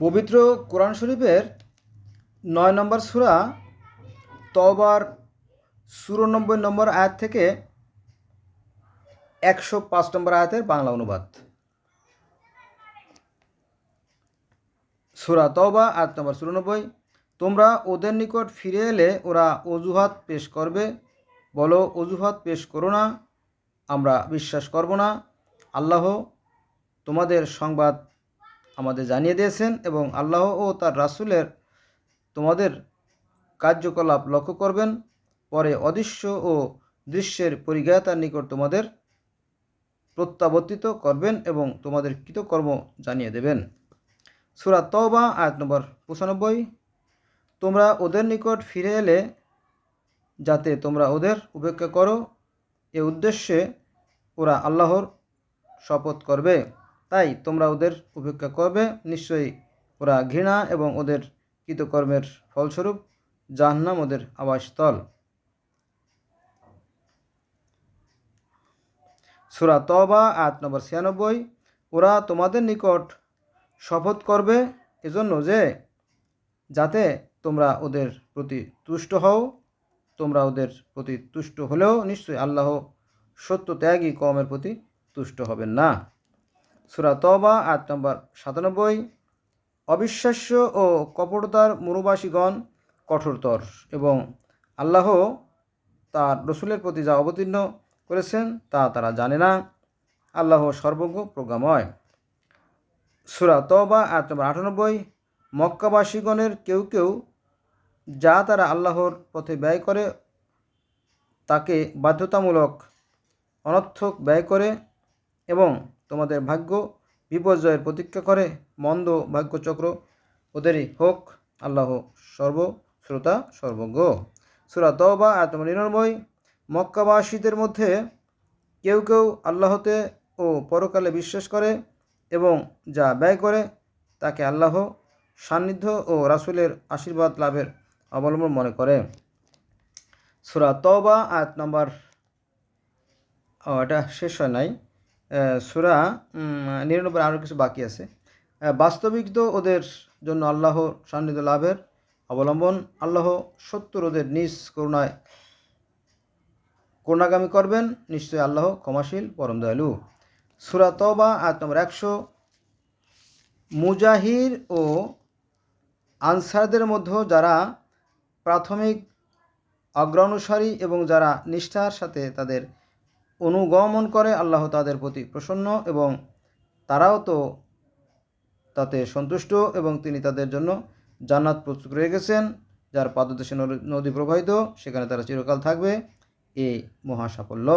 পবিত্র কোরআন শরীফের নয় নম্বর সূরা তবার চুরানব্বই নম্বর আয়াত থেকে একশো পাঁচ নম্বর আয়াতের বাংলা অনুবাদ। সূরা তবা আয়াত নম্বর চুরানব্বই তোমরা ওদের নিকট ফিরে এলে ওরা অজুহাত পেশ করবে। বলো, অজুহাত পেশ করো না, আমরা বিশ্বাস করব না। আল্লাহ তোমাদের সংবাদ আমাদের জানিয়ে দিয়েছেন এবং আল্লাহ ও তার রাসূলের তোমাদের কার্যকলাপ লক্ষ্য করবেন। পরে অদৃশ্য ও দৃশ্যের পরিজ্ঞাতার নিকট তোমাদের প্রত্যাবর্তিত করবেন এবং তোমাদের কৃতকর্ম জানিয়ে দেবেন। সূরা তওবা, আয়াত নম্বর পঁচানব্বই। তোমরা ওদের নিকট ফিরে এলে যাতে তোমরা ওদের উপেক্ষা করো। এ উদ্দেশ্যে ওরা আল্লাহর শপথ করবে। তাই তোমরা ওদের উপেক্ষা করবে। নিশ্চয়ই ওরা ঘৃণা এবং ওদের কৃতকর্মের ফলস্বরূপ জাহান্নাম ওদের আবাসস্থল। সুরা তবা আট নম্বর ছিয়ানব্বই, ওরা তোমাদের নিকট শপথ করবে এজন্য যে, যাতে তোমরা ওদের প্রতি তুষ্ট হও, তোমরা ওদের প্রতি তুষ্ট হলেও নিশ্চয়ই আল্লাহ সত্য ত্যাগী কমের প্রতি তুষ্ট হবেন না। সুরা তবা আট নম্বর সাতানব্বই। অবিশ্বাস্য ও কপটতার মনুবাসীগণ কঠোরতর এবং আল্লাহ তার রসুলের প্রতি যা অবতীর্ণ করেছেন তা তারা জানে না। আল্লাহ সর্বজ্ঞ প্রজ্ঞাময়। সুরা তবা আট নম্বর আটানব্বই। মক্কাবাসীগণের কেউ কেউ যা তারা আল্লাহর পথে ব্যয় করে তাকে বাধ্যতামূলক অনর্থক ব্যয় করে এবং তোমাদের ভাগ্য বিপর্যয়ের প্রতীক্ষা করে, মন্দ ভাগ্যচক্র ওদেরই হোক, আল্লাহ সর্বশ্রোতা, সর্বজ্ঞ। সুরা তবা আত্ম নিরানব্বই, মক্কাবাসীদের মধ্যে কেউ কেউ আল্লাহতে ও পরকালে বিশ্বাস করে এবং যা ব্যয় করে, তাকে আল্লাহ সান্নিধ্য ও রাসূলের আশীর্বাদ লাভের অবলম্বন মনে করে। সুরা তবা আয়াত নম্বর এটা শেষ হয় নাই। সুরা নিরানব্বই আরও কিছু বাকি আছে। বাস্তবিক তো ওদের জন্য আল্লাহ সান্নিধ্য লাভের অবলম্বন। আল্লাহ সত্তর ওদের নিজ করুণায় করুণাগামী করবেন। নিশ্চয়ই আল্লাহ ক্ষমাশীল, পরম দয়ালু। সুরা তবা আয়াত নম্বর একশো। মুজাহির ও আনসারদের মধ্যে যারা প্রাথমিক, অগ্রানুসারী এবং যারা নিষ্ঠার সাথে তাদের অনুগমন করে আল্লাহ তাদের প্রতি প্রসন্ন এবং তারাও তো তাতে সন্তুষ্ট এবং তিনি তাদের জন্য জান্নাত প্রস্তুত রয়ে গেছেন যার পাদদেশে নদী প্রবাহিত, সেখানে তারা চিরকাল থাকবে। এই মহা সাফল্য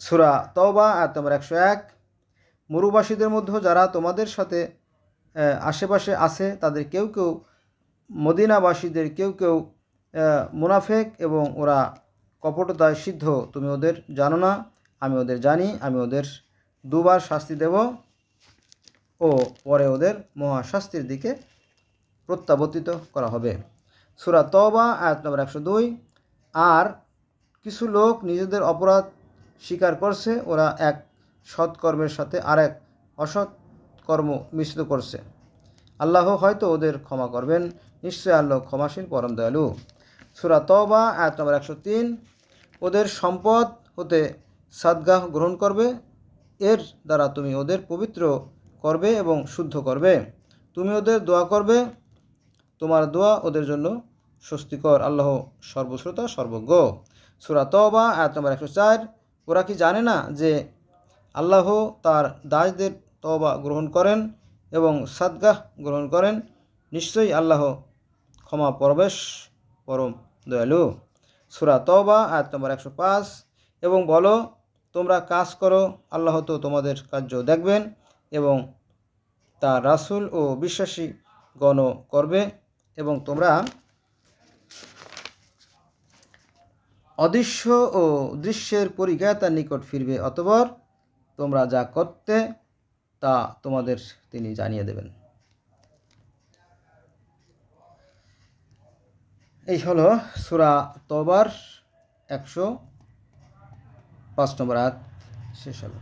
সুরা তওবা, আয়াত তোমার একশো এক। মরুবাসীদের মধ্যে যারা তোমাদের সাথে আশেপাশে আছে, তাদের কেউ কেউ মদিনাবাসীদের কেউ কেউ মুনাফেক এবং ওরা কপটতায় সিদ্ধ, তুমি ওদের জানো না, আমি ওদের জানি, আমি ওদের দুবার শাস্তি দেব ও পরে ওদের মহাশাস্তির দিকে প্রত্যাবর্তিত করা হবে। সুরা তবা আয়াত নম্বর একশো দুই। আর কিছু লোক নিজেদের অপরাধ স্বীকার করছে, ওরা এক সৎকর্মের সাথে আরেক অসৎ কর্ম মিশ্রিত করছে। আল্লাহ হয়তো ওদের ক্ষমা করবেন, নিশ্চয়ই আল্লাহ ক্ষমাসীন পরম দয়ালু। সুরা তবা আয়াত নম্বর একশো তিন। ওদের সম্পদ হতে সাদগাহ গ্রহণ করবে। এর দ্বারা তুমি ওদের পবিত্র করবে এবং শুদ্ধ করবে। তুমি ওদের দোয়া করবে। তোমার দোয়া ওদের জন্য স্বস্তিকর। আল্লাহ সর্বশ্রোতা, সর্বজ্ঞ। সুরা তবা আয়াত নম্বর একশো চার। ওরা কি জানে না যে আল্লাহ তার দাসদের তবা গ্রহণ করেন এবং সাদগাহ গ্রহণ করেন? নিশ্চয়ই আল্লাহ ক্ষমা প্রবেশ। পরম দয়ালু। সুরা তবা আয়াত নম্বর একশো পাঁচ। এবং বলো, তোমরা কাজ করো, আল্লাহ তো তোমাদের কার্য দেখবেন এবং তা রাসূল ও বিশ্বাসী গণ করবে। এবং তোমরা অদৃশ্য ও দৃশ্যের পরিজ্ঞাতার নিকট ফিরবে অতবর তোমরা যা করতে তা তোমাদের তিনি জানিয়ে দেবেন। এই হলো সুরা তবার একশো পাঁচ নম্বর আয়াত শেষ হলো।